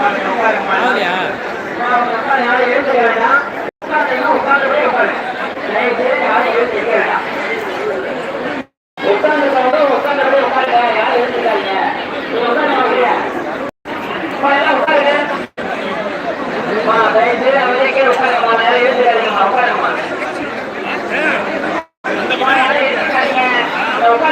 ஆகலையா ரொம்ப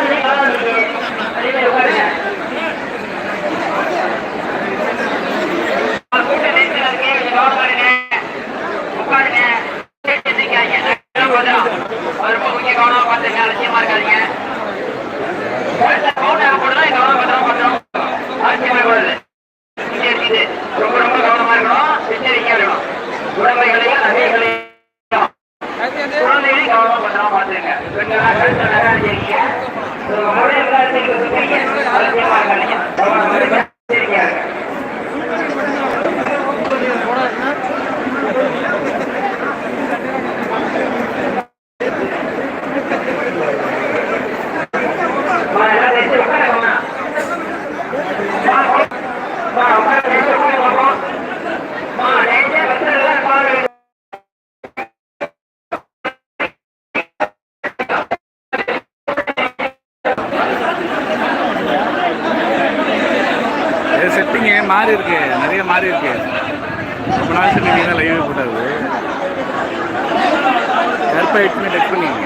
குழந்தைகளையும் கவனமா பத்திரமா செட்டிங்கு மாறி இருக்கு. நிறைய மாறி இருக்கு. ரொம்ப நாள் சொல்லி தான் லைவ் போட்டாது. கருப்பை எட்டுமே டச் பண்ணிங்க